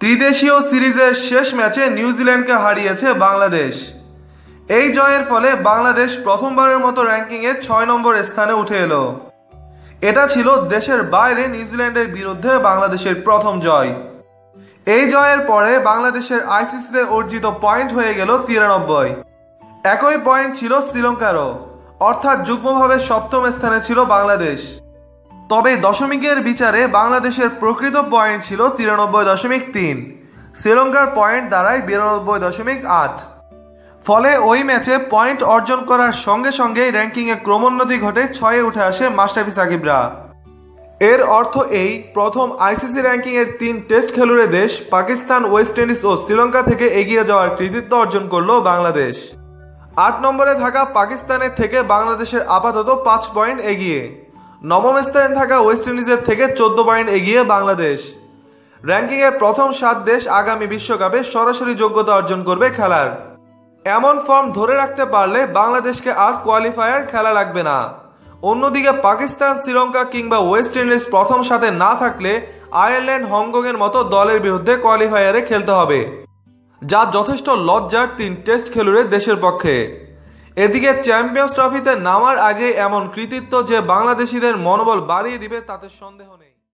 ত্রিদেশীয় সিরিজের শেষ ম্যাচে নিউজিল্যান্ডকে হারিয়েছে বাংলাদেশ। এই জয়ের ফলে বাংলাদেশ প্রথমবারের মতো র্যাঙ্কিংয়ে ছয় নম্বর স্থানে উঠে এলো। এটা ছিল দেশের বাইরে নিউজিল্যান্ডের বিরুদ্ধে বাংলাদেশের প্রথম জয়। এই জয়ের পরে বাংলাদেশের আইসিসিতে অর্জিত পয়েন্ট হয়ে গেল তিরানব্বই। একই পয়েন্ট ছিল শ্রীলঙ্কারও, অর্থাৎ যুগ্মভাবে সপ্তম স্থানে ছিল বাংলাদেশ। তবে দশমিকের বিচারে বাংলাদেশের প্রকৃত পয়েন্ট ছিল তিরানব্বই দশমিক তিন। শ্রীলঙ্কার পয়েন্ট দাঁড়ায় বিরানব্বই দশমিক আট। ফলে ওই ম্যাচে পয়েন্ট অর্জন করার সঙ্গে সঙ্গেই র্যাঙ্কিংয়ে ক্রমোন্নতি ঘটে ছয়ে উঠে আসে মাস্টাফি সাকিবরা। এর অর্থ এই, প্রথম আইসিসি র্যাঙ্কিংয়ের তিন টেস্ট খেলুড়ে দেশ, পাকিস্তান ওয়েস্ট ইন্ডিজ ও শ্রীলঙ্কা থেকে এগিয়ে যাওয়ার কৃতিত্ব অর্জন করল বাংলাদেশ। আট নম্বরে থাকা পাকিস্তানের থেকে বাংলাদেশের আপাতত পাঁচ পয়েন্ট এগিয়ে। নবম স্থানে থাকা ওয়েস্ট ইন্ডিজের থেকে চোদ্দ পয়েন্ট এগিয়ে বাংলাদেশ। র্যাঙ্কিংয়ের প্রথম সাত দেশ আগামী বিশ্বকাপে সরাসরি যোগ্যতা অর্জন করবে খেলার। এমন ফর্ম ধরে রাখতে পারলে বাংলাদেশকে আর কোয়ালিফায়ার খেলা লাগবে না। অন্যদিকে পাকিস্তান, শ্রীলঙ্কা কিংবা ওয়েস্ট ইন্ডিজ প্রথম সাথে না থাকলে আয়ারল্যান্ড, হংকংয়ের মতো দলের বিরুদ্ধে কোয়ালিফায়ারে খেলতে হবে, যা যথেষ্ট লজ্জার তিন টেস্ট খেলুড়ে দেশের পক্ষে। এদিকে চ্যাম্পিয়ন্স ট্রফিতে নামার আগে এমন কৃতিত্ব যে বাংলাদেশিদের মনোবল বাড়িয়ে দিবে, তাতে সন্দেহ নেই।